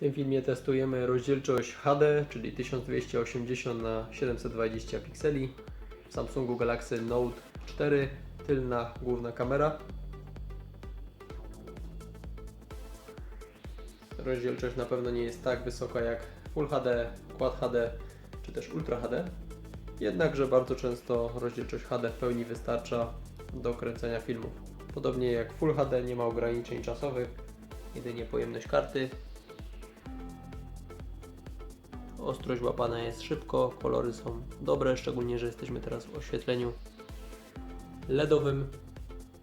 tym filmie testujemy rozdzielczość HD, czyli 1280 na 720 pikseli w Samsungu Galaxy Note 4, tylna główna kamera. Rozdzielczość na pewno nie jest tak wysoka jak Full HD, Quad HD czy też Ultra HD. Jednakże bardzo często rozdzielczość HD w pełni wystarcza do kręcenia filmów. Podobnie jak Full HD nie ma ograniczeń czasowych, jedynie pojemność karty. Ostrość łapana jest szybko, kolory są dobre, szczególnie, że jesteśmy teraz w oświetleniu LEDowym.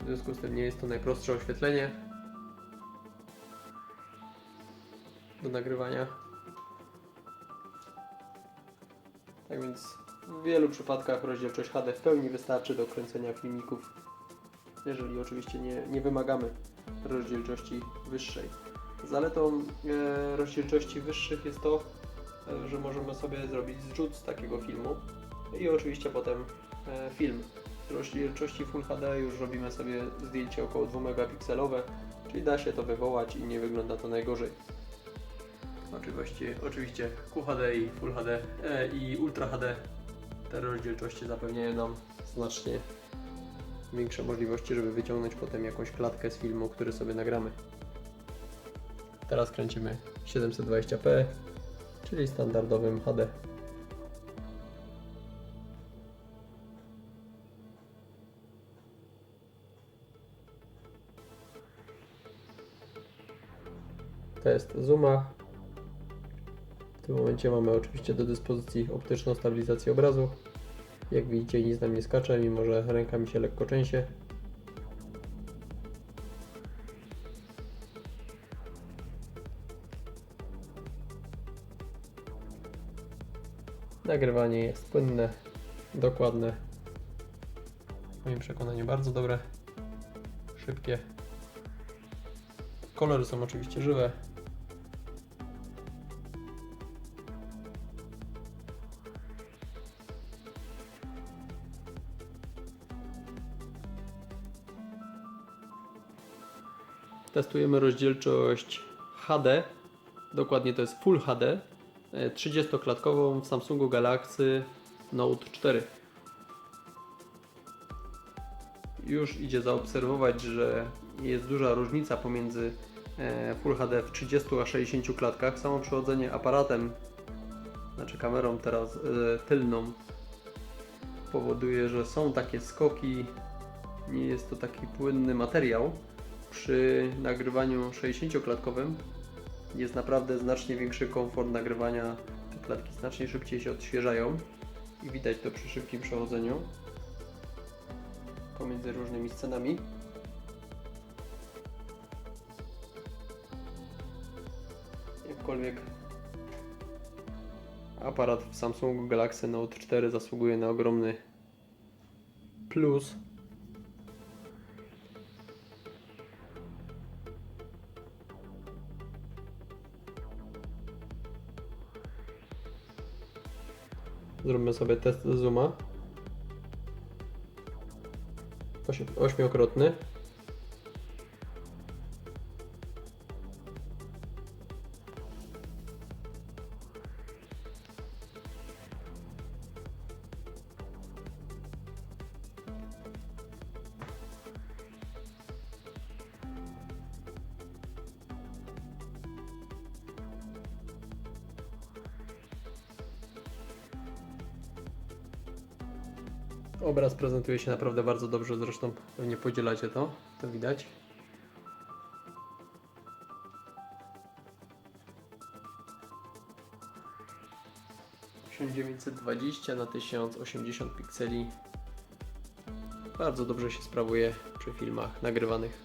W związku z tym nie jest to najprostsze oświetlenie do nagrywania. Tak więc w wielu przypadkach rozdzielczość HD w pełni wystarczy do kręcenia filmików, jeżeli oczywiście nie, nie wymagamy rozdzielczości wyższej. Zaletą e, rozdzielczości wyższych jest to, że możemy sobie zrobić zrzut z takiego filmu i oczywiście potem e, film. Z rozdzielczości Full HD już robimy sobie zdjęcie około 2 megapikselowe, czyli da się to wywołać i nie wygląda to najgorzej. Oczywiście, oczywiście QHD i Full HD e, i Ultra HD te rozdzielczości zapewniają nam znacznie większe możliwości, żeby wyciągnąć potem jakąś klatkę z filmu, który sobie nagramy. Teraz kręcimy 720p, czyli standardowym HD. Test zooma. W tym momencie mamy oczywiście do dyspozycji optyczną stabilizację obrazu. Jak widzicie nic nam nie skacze, mimo że ręka mi się lekko trzęsie. Nagrywanie jest płynne, dokładne. W moim przekonaniu bardzo dobre, szybkie. Kolory są oczywiście żywe. Testujemy rozdzielczość HD. Dokładnie to jest Full HD. E, 30-klatkową w Samsungu Galaxy Note 4. Już idzie zaobserwować, że jest duża różnica pomiędzy e, Full HD w 30 a 60 klatkach. Samo przechodzenie aparatem, znaczy kamerą teraz e, tylną, powoduje, że są takie skoki. Nie jest to taki płynny materiał przy nagrywaniu 60-klatkowym jest naprawdę znacznie większy komfort nagrywania. Te klatki znacznie szybciej się odświeżają i widać to przy szybkim przechodzeniu pomiędzy różnymi scenami. Jakkolwiek aparat w Samsungu Galaxy Note 4 zasługuje na ogromny plus Zróbmy sobie test zooma. Ośmiokrotny. Obraz prezentuje się naprawdę bardzo dobrze, zresztą pewnie podzielacie to, to widać. Tysiąc dziewięćset dwadzieścia na 1080 pikseli. Bardzo dobrze się sprawuje przy filmach nagrywanych.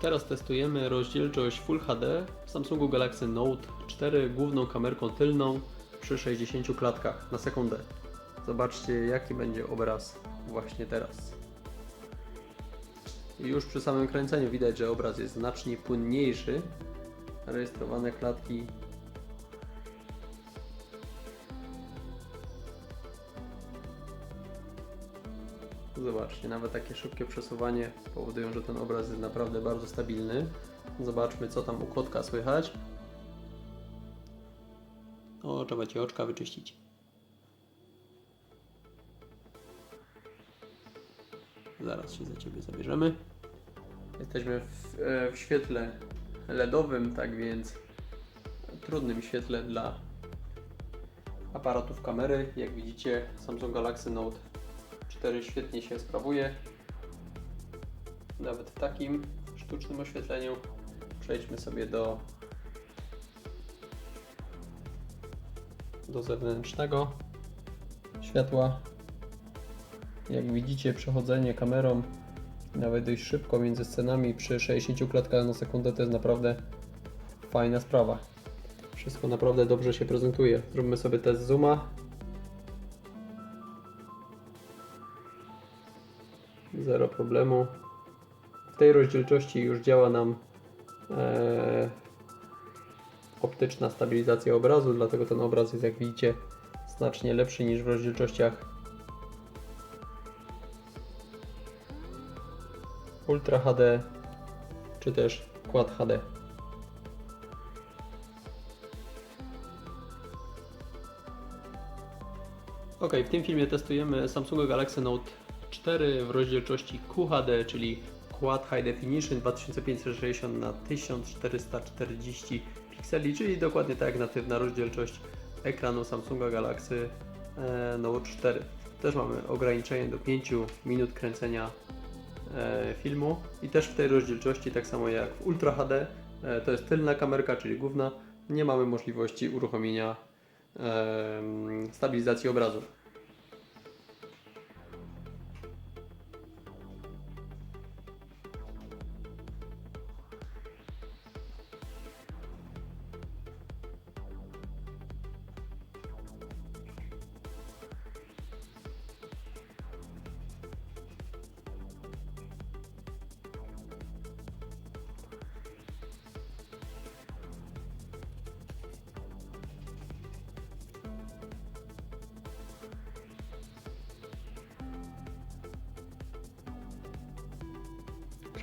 Teraz testujemy rozdzielczość Full HD w Samsungu Galaxy Note 4 główną kamerką tylną przy 60 klatkach na sekundę. Zobaczcie jaki będzie obraz właśnie teraz. Już przy samym kręceniu widać, że obraz jest znacznie płynniejszy. Rejestrowane klatki Zobaczcie, nawet takie szybkie przesuwanie powodują, że ten obraz jest naprawdę bardzo stabilny. Zobaczmy, co tam u kotka słychać. No, trzeba ci oczka wyczyścić. Zaraz się za ciebie zabierzemy. Jesteśmy w, e, w świetle LEDowym, tak więc trudnym świetle dla aparatów kamery. Jak widzicie, Samsung Galaxy Note 4 świetnie się sprawuje. Nawet w takim sztucznym oświetleniu. Przejdźmy sobie do, do zewnętrznego światła. Jak widzicie, przechodzenie kamerą nawet dość szybko między scenami przy 60 klatkach na sekundę to jest naprawdę fajna sprawa. Wszystko naprawdę dobrze się prezentuje. Zróbmy sobie test zooma. Zero problemu. W tej rozdzielczości już działa nam e, optyczna stabilizacja obrazu, dlatego ten obraz jest jak widzicie znacznie lepszy niż w rozdzielczościach Ultra HD czy też Quad HD. Ok, w tym filmie testujemy Samsung Galaxy Note 4 w rozdzielczości QHD, czyli Quad High Definition 2560 na 1440 pikseli, czyli dokładnie tak jak natywna rozdzielczość ekranu Samsunga Galaxy e, Note 4. Też mamy ograniczenie do 5 minut kręcenia filmu i też w tej rozdzielczości, tak samo jak w Ultra HD, e, to jest tylna kamerka, czyli główna, nie mamy możliwości uruchomienia stabilizacji obrazu.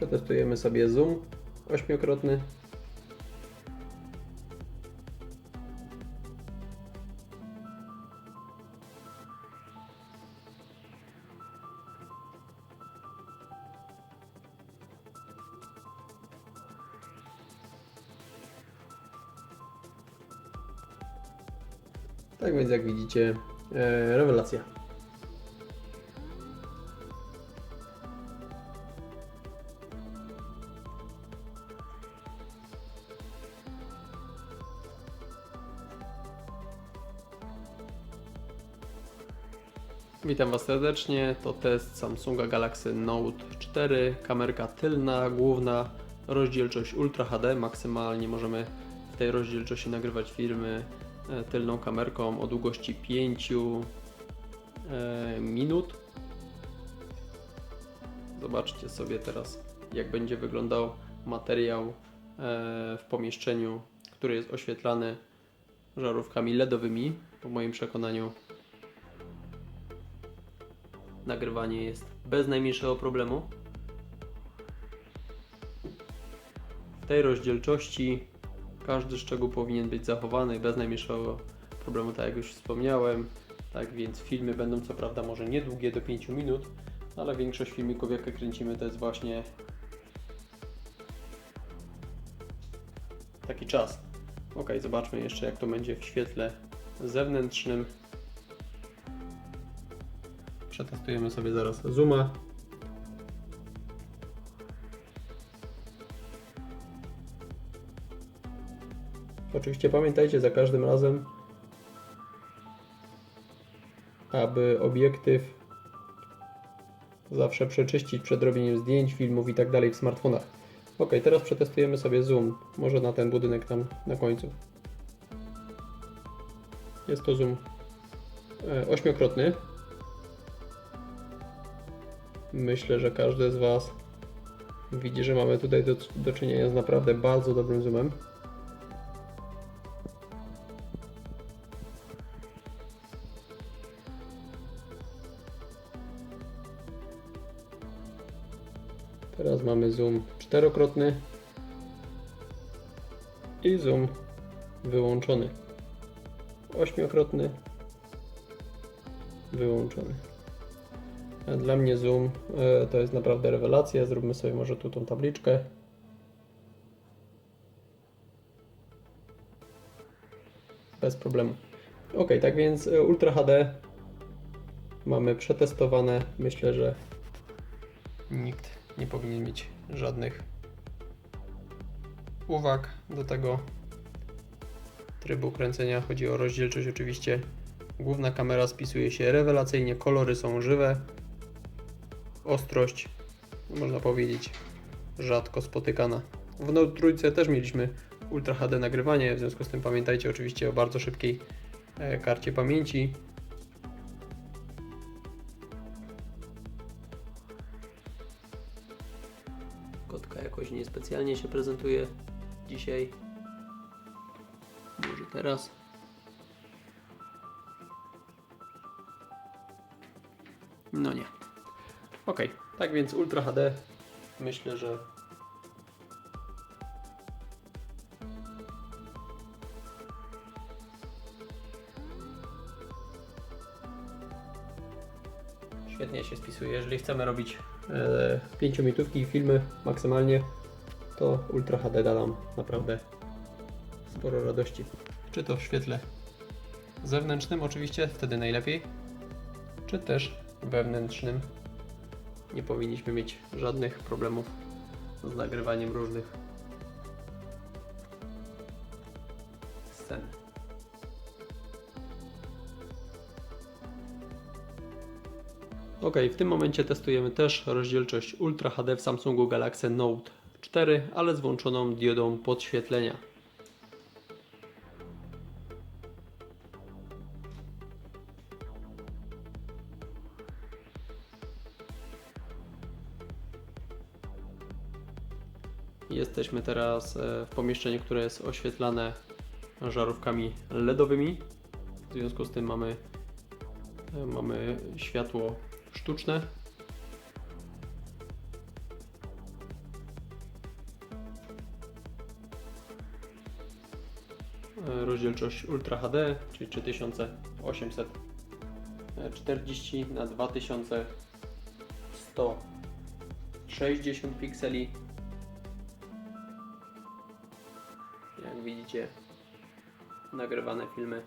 Przetestujemy sobie zoom ośmiokrotny. Tak więc jak widzicie, e, rewelacja. Witam Was serdecznie. To test Samsunga Galaxy Note 4. Kamerka tylna, główna, rozdzielczość Ultra HD. Maksymalnie możemy w tej rozdzielczości nagrywać filmy e, tylną kamerką o długości 5 e, minut. Zobaczcie sobie teraz, jak będzie wyglądał materiał e, w pomieszczeniu, który jest oświetlany żarówkami LEDowymi. Po moim przekonaniu nagrywanie jest bez najmniejszego problemu. W tej rozdzielczości każdy szczegół powinien być zachowany bez najmniejszego problemu, tak jak już wspomniałem. Tak więc filmy będą co prawda może niedługie do 5 minut, ale większość filmików jakie kręcimy to jest właśnie taki czas. Ok, zobaczmy jeszcze jak to będzie w świetle zewnętrznym. Przetestujemy sobie zaraz zooma. Oczywiście pamiętajcie za każdym razem, aby obiektyw zawsze przeczyścić przed robieniem zdjęć, filmów i tak dalej w smartfonach. Ok, teraz przetestujemy sobie zoom, może na ten budynek tam na końcu. Jest to zoom e, ośmiokrotny. Myślę, że każdy z Was widzi, że mamy tutaj do, do czynienia z naprawdę bardzo dobrym zoomem. Teraz mamy zoom czterokrotny i zoom wyłączony. ośmiokrotny wyłączony. Dla mnie zoom e, to jest naprawdę rewelacja. Zróbmy sobie może tu tą tabliczkę. Bez problemu. Ok, tak więc e, Ultra HD mamy przetestowane. Myślę, że nikt nie powinien mieć żadnych uwag do tego trybu kręcenia. Chodzi o rozdzielczość oczywiście. Główna kamera spisuje się rewelacyjnie, kolory są żywe. Ostrość, można powiedzieć, rzadko spotykana. W Note trójce też mieliśmy Ultra HD nagrywanie, w związku z tym pamiętajcie oczywiście o bardzo szybkiej e, karcie pamięci. Kotka jakoś niespecjalnie się prezentuje dzisiaj. Może teraz. No nie. Ok, tak więc Ultra HD myślę, że świetnie się spisuje. Jeżeli chcemy robić e, 5 minutówki filmy maksymalnie, to Ultra HD da nam naprawdę sporo radości. Czy to w świetle zewnętrznym oczywiście, wtedy najlepiej, czy też wewnętrznym. Nie powinniśmy mieć żadnych problemów z nagrywaniem różnych scen. Ok, w tym momencie testujemy też rozdzielczość Ultra HD w Samsungu Galaxy Note 4, ale z włączoną diodą podświetlenia. Jesteśmy teraz e, w pomieszczeniu, które jest oświetlane żarówkami LEDowymi. W związku z tym mamy, e, mamy światło sztuczne. E, Rozdzielczość Ultra HD, czyli 3840 na 2160 pikseli. Widzicie, nagrywane filmy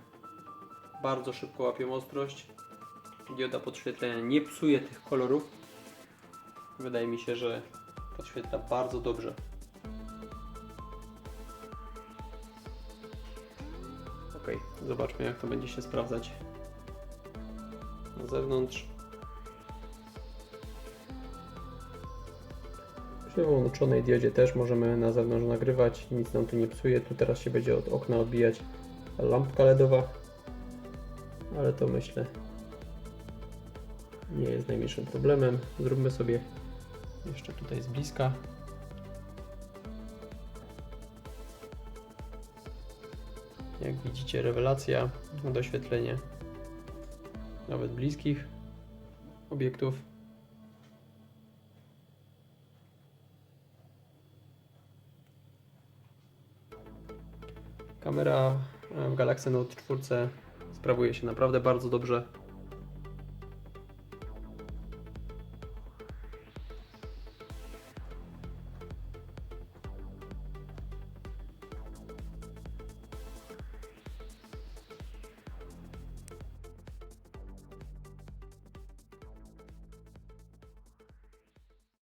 bardzo szybko łapią ostrość. Dioda podświetlenia nie psuje tych kolorów. Wydaje mi się, że podświetla bardzo dobrze. Ok, zobaczmy jak to będzie się sprawdzać na zewnątrz. Przy wyłączonej diodzie też możemy na zewnątrz nagrywać, nic nam tu nie psuje. Tu teraz się będzie od okna odbijać lampka LEDowa, ale to myślę nie jest najmniejszym problemem. Zróbmy sobie jeszcze tutaj z bliska. Jak widzicie, rewelacja, doświetlenie nawet bliskich obiektów. Kamera e, w Galaxy Note 4 sprawuje się naprawdę bardzo dobrze.